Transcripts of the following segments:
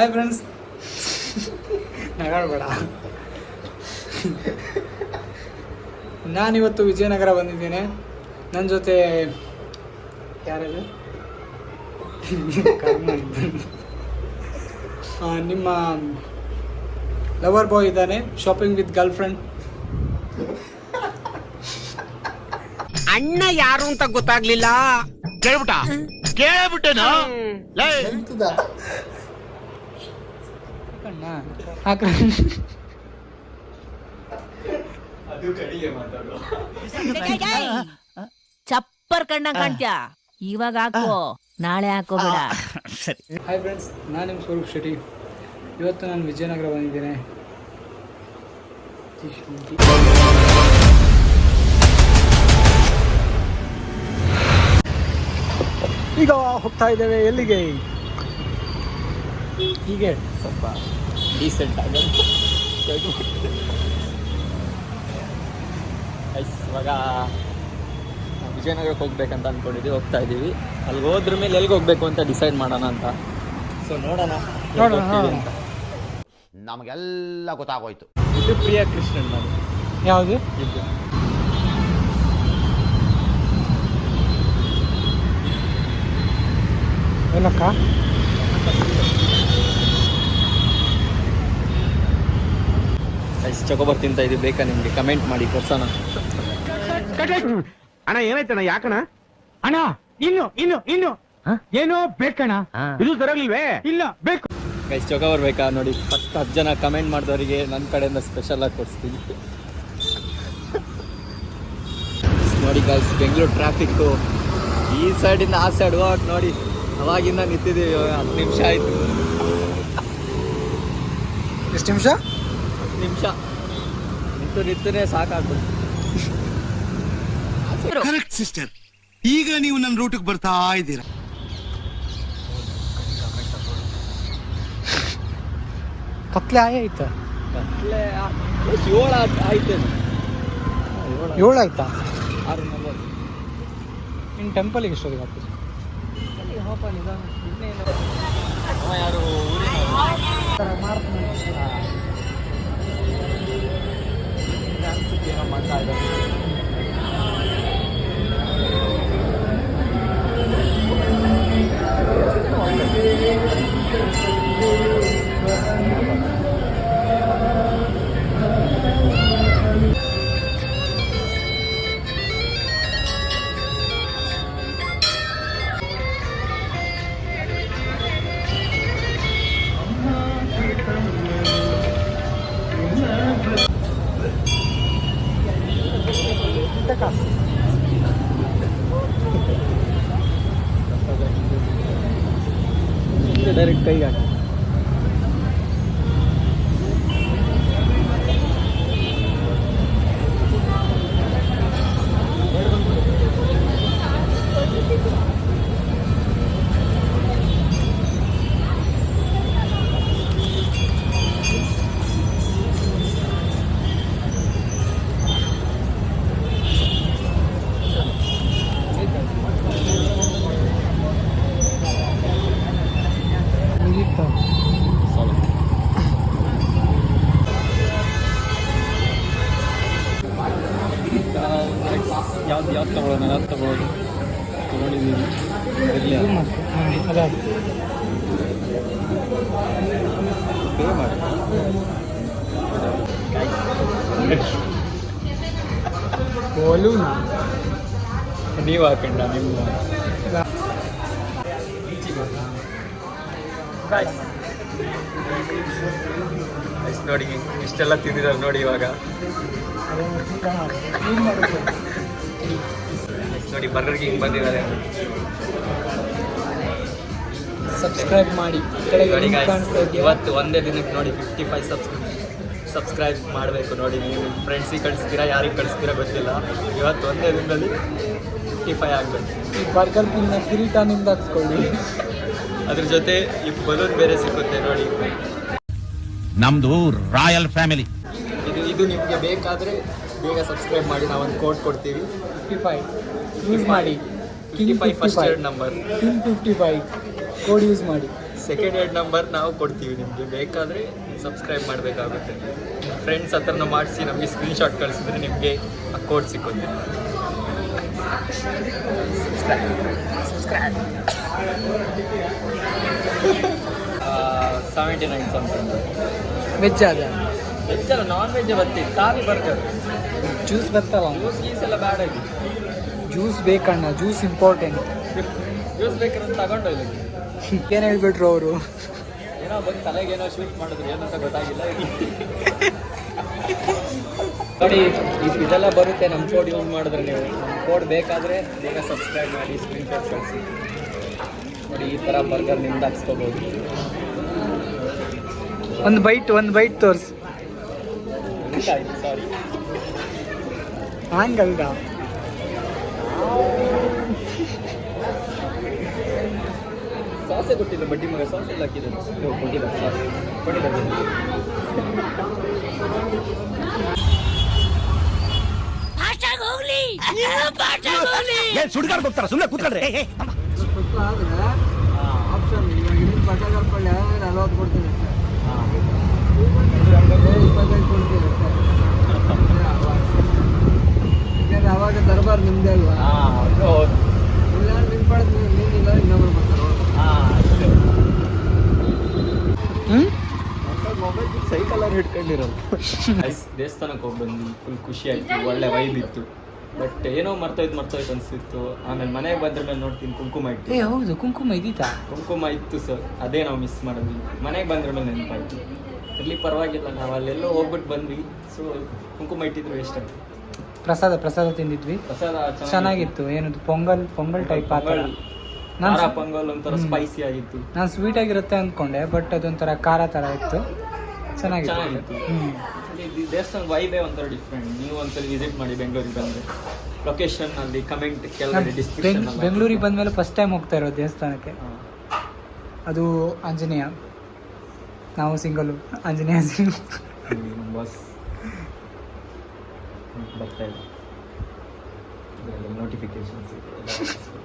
Hi friends ನಗಾಡ್ಬೇಡ. ನಾನಿವತ್ತು ವಿಜಯನಗರ ಬಂದಿದ್ದೇನೆ. ನನ್ನ ಜೊತೆ ಯಾರಿದೆ? ನಿಮ್ಮ ಲವರ್ ಬಾಯ್ ಇದ್ದಾನೆ ಶಾಪಿಂಗ್ ವಿತ್ ಗರ್ಲ್ ಫ್ರೆಂಡ್ ಅಣ್ಣ ಯಾರು ಅಂತ ಗೊತ್ತಾಗ್ಲಿಲ್ಲ. ಕೇಳ್ಬಿಟ್ಟ? ಕೇಳ್ಬಿಟ್ಟೇನು? ಚಪ್ಪರ್ ಕಣ್ಣ ಕಾಣ್ತ್ಯಾ? ಇವಾಗ ಹಾಕೋ. ನಾಳೆ ಹಾಕೋಬೇಡ ಹಾಯ್ ಫ್ರೆಂಡ್ಸ್ ನಾನು ನಿಮ್ಮ ಸ್ವರೂಪ್ ಶೆಟ್ಟಿ. ಇವತ್ತು ನಾನು ವಿಜಯನಗರ ಬಂದಿದ್ದೇನೆ. ಈಗ ಹೋಗ್ತಾ ಇದ್ದೇವೆ ಎಲ್ಲಿಗೆ? ಹೀಗೆ ಸ್ವಲ್ಪ ಡೀಸೆಂಟ್ ಆಗಿ ಗೈಸ್ ಇವಾಗ ವಿಜಯನಗರಕ್ಕೆ ಹೋಗ್ಬೇಕಂತ ಅಂದ್ಕೊಂಡಿದ್ದೀವಿ ಹೋಗ್ತಾ ಇದ್ದೀವಿ. ಅಲ್ಲಿಗೆ ಹೋದ್ರ ಮೇಲೆ ಎಲ್ಲಿಗೆ ಹೋಗ್ಬೇಕು ಅಂತ ಡಿಸೈಡ್ ಮಾಡೋಣ ಅಂತ. ಸೊ ನೋಡೋಣ ನೋಡೋಣ, ಹೋಗ್ತೀವಿ ನೋಡೋಣ. ಅಂತ. ನಮಗೆಲ್ಲ ಗೊತ್ತಾಗೋಯ್ತು. ಇದು ಪ್ರಿಯ ಕೃಷ್ಣನ್ ನಾನು ಯಾವುದು? ಇದು. ಏನಕ್ಕ? ಚಕೋಬರ್ ತಿಂತ ಇದೀವಿ ಬೇಕಾ ನಿಮಗೆ? ಕಮೆಂಟ್ ಮಾಡಿ ಕೊಡ್ಸೋಣ. ಅಣ್ಣ ಏನಾಯ್ತಣ್ಣ? ಯಾಕಣ ಅಣ್ಣ ಇನ್ನು ಇನ್ನು ಇನ್ನು. ಏನೋ ಬೇಕಣ್ಣ. ಇದು ತರಲಿಲ್ವೇ ಇಲ್ಲ ಬೇಕು. ಗೈಸ್ ಚಕೋಬರ್ ಬೇಕಾ? ನೋಡಿ ಫಸ್ಟ್ ಹತ್ತು ಜನ ಕಮೆಂಟ್ ಮಾಡಿದವರಿಗೆ ನನ್ನ ಕಡೆಯಿಂದ ಸ್ಪೆಷಲ್ ಆಗಿ ಕೊಡಿಸ್ತೀನಿ. ನೋಡಿ ಗೈಸ್ ಬೆಂಗಳೂರು ಟ್ರಾಫಿಕ್ಕು ಈ ಸೈಡಿಂದ ಆ ಸೈಡ್ ಹೋಗಕ್ಕೆ ನೋಡಿ. ಅವಾಗಿಂದ ನಿಂತಿದ್ದೀವಿ ಹತ್ತು ನಿಮಿಷ ಆಯಿತು. ಎಷ್ಟು ನಿಮಿಷ? ಹತ್ತು ನಿಮಿಷ. ನಿಂತು ನಿಂತನೇ ಸಾಕಾಗ್ತದೆ ಕರೆಕ್ಟ್ ಸಿಸ್ಟರ್ ಈಗ ನೀವು ನನ್ನ ರೂಟಿಗೆ ಬರ್ತಾ ಇದ್ದೀರಾ. ಕತ್ಲೆ ಆಯ ಆಯ್ತಾ? ಕತ್ಲೆ ಏಳು ಆಯ್ತು ಏಳು ಆಯ್ತಾ. ಆರು ನಲ್ವತ್ತು. ಇನ್ನು ಟೆಂಪಲಿಗೆ ಎಷ್ಟೊತ್ತಿಗೆ ಅವ ಯಾರು ಊರಿನವ್ರು? ಅನ್ಸುತ್ತೆ ಏನೋ ಮಾಡ್ತಾ ಇದ್ದಾರೆ ಡೈರೆಕ್ಟ್ ಕೈಗೆ ಯಾವ್ದು ಯಾವ್ದು ತಗೊಳ್ಳೋಣ, ಯಾವ್ದು ತಗೊಳ್ಳೋದು? ಅದಾಯ್ತು ಪೇ ಮಾಡಿ ನೀವು ಹಾಕಂಡ ನಿಮ್ಮ? ನೋಡಿ, ಇಷ್ಟೆಲ್ಲ ತಿಂದಿದ್ದಾರೆ ನೋಡಿ ಇವಾಗ. ನೋಡಿ ಬರ್ಗರ್ಗೆ ಹಿಂಗೆ ಬಂದಿದ್ದಾರೆ. ಸಬ್ಸ್ಕ್ರೈಬ್ ಮಾಡಿ. ಇವತ್ತು ಒಂದೇ ದಿನಕ್ಕೆ ನೋಡಿ ಫಿಫ್ಟಿ ಫೈವ್ ಸಬ್ಸ್ಕ್ರೈಬ್ ಸಬ್ಸ್ಕ್ರೈಬ್ ಮಾಡಬೇಕು ನೋಡಿ. ನೀವು ಫ್ರೆಂಡ್ಸಿಗೆ ಕಳಿಸ್ತೀರಾ ಯಾರಿಗೆ ಕಳಿಸ್ತೀರಾ ಗೊತ್ತಿಲ್ಲ. ಇವತ್ತು ಒಂದೇ ದಿನದಲ್ಲಿ ಫಿಫ್ಟಿ ಫೈವ್ ಆಗಬೇಕು. ಈ ಬರ್ಗರ್ ಕಿನ್ನ ಕಿರೀಟನಿಂದ ಹಾಕ್ಸ್ಕೊಳ್ಳಿ. ಅದ್ರ ಜೊತೆ ಈ ಬಲೂನ್ ಬೇರೆ ಸಿಕ್ಕುತ್ತೆ ನೋಡಿ. ನಮ್ದು ರಾಯಲ್ ಫ್ಯಾಮಿಲಿ ಇದು ಇದು ನಿಮಗೆ ಬೇಕಾದರೆ ಬೇಗ ಸಬ್ಸ್ಕ್ರೈಬ್ ಮಾಡಿ ನಾವೊಂದು ಕೋಡ್ ಕೊಡ್ತೀವಿ. ಫಿಫ್ಟಿ ಫೈವ್ ಯೂಸ್ ಮಾಡಿ. Fifty five first number king fifty five code use ಮಾಡಿ. ಸೆಕೆಂಡ್ ಎರಡು ನಂಬರ್ ನಾವು ಕೊಡ್ತೀವಿ ನಿಮಗೆ. ಬೇಕಾದರೆ ಸಬ್ಸ್ಕ್ರೈಬ್ ಮಾಡಬೇಕಾಗುತ್ತೆ. ಫ್ರೆಂಡ್ಸ್ ಹತ್ರನ ಮಾಡಿಸಿ ನಮಗೆ ಸ್ಕ್ರೀನ್ಶಾಟ್ ಕಳಿಸಿದ್ರೆ ನಿಮಗೆ ಆ ಕೋಡ್ ಸಿಕ್ಕುತ್ತೆ ಸೆವೆಂಟಿ ನೈನ್ ಸಮಥಿಂಗ್ ವೆಜ್ ಅದ ವೆಜ್ ಅಲ್ಲ ನಾನ್ ವೆಜ್ ಬರ್ತೀವಿ ಖಾಲಿ ಬರ್ಗರ್ ಜ್ಯೂಸ್ ಬರ್ತಲ್ಲ ಜ್ಯೂಸ್ ಗೀಸ್ ಎಲ್ಲ ಬ್ಯಾಡ್ ಆಗಿ ಜ್ಯೂಸ್ ಬೇಕಣ್ಣ ಜ್ಯೂಸ್ ಇಂಪಾರ್ಟೆಂಟ್ ಜ್ಯೂಸ್ ಬೇಕಂತ ತಗೊಂಡೋಗಿ ಏನು ಹೇಳ್ಬಿಟ್ರು ಅವರು? ಏನೋ ಬಂದು ತಲೆಗೆ ಏನೋ ಶೂಟ್ ಮಾಡಿದ್ರು ಏನಂತ ಗೊತ್ತಾಗಿಲ್ಲ ನೋಡಿ ಇದ್- ಇದೆಲ್ಲ ಬರುತ್ತೆ ನಮ್ಮ ಕೋಡ್ ಯೂಸ್ ಮಾಡಿದ್ರೆ ನೀವು. ಕೋಡ್ ಬೇಕಾದರೆ ಬೇಗ ಸಬ್ಸ್ಕ್ರೈಬ್ ಮಾಡಿ ಸ್ಕ್ರೀನ್ ಶಾಟ್ ಕಳಿಸಿ. ನೋಡಿ ಈ ಥರ ಬರ್ಗರ್ ನಿಮ್ದು ಹಾಕ್ಸ್ಕೋಬೋದು. ಒಂದು ಬೈಟ್ ಒಂದು ಬೈಟ್ ತೋರಿಸಿ. ಆಯ್ತು ಸಾರಿ ಹಂಗಲ್ದ ಸಾಸೆ ಕೊಟ್ಟಿಲ್ಲ ಬಡ್ಡಿ ಮಗ ಸಾಸ್ ಎಲ್ಲ ಹಾಕಿದ್ರು ನೀವು ಕೊಟ್ಟಿಲ್ಲ ಸಾಸ್ ಕೊಟ್ಟಿಲ್ಲ ಏನ್ ಸುಡ್ಗಾಡ್ ಹೋಗ್ತಾರ ಸುಮ್ಮನೆ ಕೂತ್ಕೊಳ್ರಿ ಆಪ್ಷನ್ ಬಟಾಗಲ್ ಪಲ್ಯ ನಲ್ವತ್ತು ಕೊಡ್ತೀನಿ ಸೈಕಲ್ ಹಿಡ್ಕೊಂಡಿರಲ್ಲ ಹಿಡ್ಕೊಂಡಿರೋದು ದೇವಸ್ಥಾನಕ್ಕೆ ಹೋಗಿ ಬಂದು ಫುಲ್ ಖುಷಿ ಆಯ್ತು ಒಳ್ಳೆ ವೈಬ್ ಇತ್ತು. ಬಟ್ ಏನೋ ಮರ್ತೋಯ್ತು ಮರ್ತೋಯ್ತು ಅನ್ಸಿತ್ತು. ಆಮೇಲೆ ಮನೆಗೆ ಬಂದ್ರ ಮೇಲೆ ನೋಡ್ತೀನಿ ಕುಂಕುಮ ಏ ಇಟ್ಟು ಹೌದು ಕುಂಕುಮ ಇದೀತಾ ಕುಂಕುಮ ಇತ್ತು ಸರ್ ಅದೇ ನಾವು ಮಿಸ್ ಮಾಡಿದ್ವಿ. ಮನೆಗೆ ಬಂದ್ರ ಮೇಲೆ ನೆನಪಾಯ್ತು. ಇರ್ಲಿ ಪರವಾಗಿಲ್ಲ ನಾವು ಅಲ್ಲೆಲ್ಲೋ ಹೋಗ್ಬಿಟ್ಟು ಬಂದ್ವಿ. ಸೊ ಕುಂಕುಮ ಇಟ್ಟಿದ್ರು ವೇಸ್ಟ್ ಆಯ್ತು. ಪ್ರಸಾದ ಪ್ರಸಾದ ತಿಂದಿದ್ವಿ. ಪ್ರಸಾದ ಚೆನ್ನಾಗಿತ್ತು. ಏನದು ಪೊಂಗಲ್ ಪೊಂಗಲ್ ಟೈಪ್ ಆ ಥರ? ನಾನು ಪೊಂಗಲ್ ಒಂಥರ ಸ್ಪೈಸಿ ಆಗಿತ್ತು. ನಾನು ಸ್ವೀಟ್ ಆಗಿರುತ್ತೆ ಅಂದ್ಕೊಂಡೆ ಬಟ್ ಅದೊಂಥರ ಖಾರ ಥರ ಇತ್ತು. ಚೆನ್ನಾಗಿತ್ತು. ಅಲ್ಲಿ ದೇವಸ್ಥಾನ ವೈಬೇ ಒಂಥರ ಡಿಫ್ರೆಂಟ್ ನೀವು ಒಂದ್ಸಲ ವಿಸಿಟ್ ಮಾಡಿ ಬೆಂಗಳೂರಿಗೆ ಬಂದ್ರೆ. ಲೊಕೇಶನ್ ಅಲ್ಲಿ ಕಮೆಂಟ್ ಕೆಳಗಡೆ ಡಿಸ್ಕ್ರಿಪ್ಷನ್ ಬೆಂಗಳೂರಿಗೆ ಬಂದಮೇಲೆ ಫಸ್ಟ್ ಟೈಮ್ ಹೋಗ್ತಾ ಇರೋ ದೇವಸ್ಥಾನಕ್ಕೆ. ಅದು ಆಂಜನೇಯ. ನಾವು ಸಿಂಗಲ್ ಆಂಜನೇಯ ಸಿಂಗಲ್ ಬಸ್ ಬರ್ತಾ ಇದೆ. ನೋಟಿಫಿಕೇಶನ್ಸ್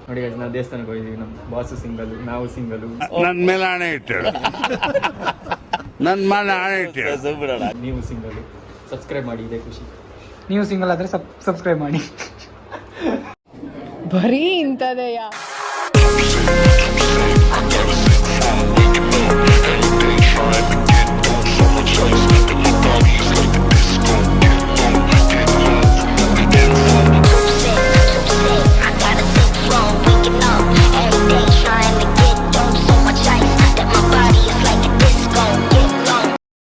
ನೋಡಿ ಗಾಯ್ಸ್ ನಾವು ದೇವಸ್ಥಾನಕ್ಕೆ ಹೋಗಿದ್ದೀವಿ. ನಮ್ಮ ಬಾಸು ಸಿಂಗಲು ನಾವು ಸಿಂಗಲು ನನ್ನ ಮೇಲೆ ಹಣೆ ಇಟ್ಟು ನನ್ನ ಮನೆ ಆಣ ನೀವು ಸಿಂಗಲ್ ಸಬ್ಸ್ಕ್ರೈಬ್ ಮಾಡಿ ಇದೆ ಖುಷಿ. ನೀವು ಸಿಂಗಲ್ ಆದರೆ ಸಬ್ ಸಬ್ಸ್ಕ್ರೈಬ್ ಮಾಡಿ. ಬರೀ ಇಂಥದೆಯ? I'm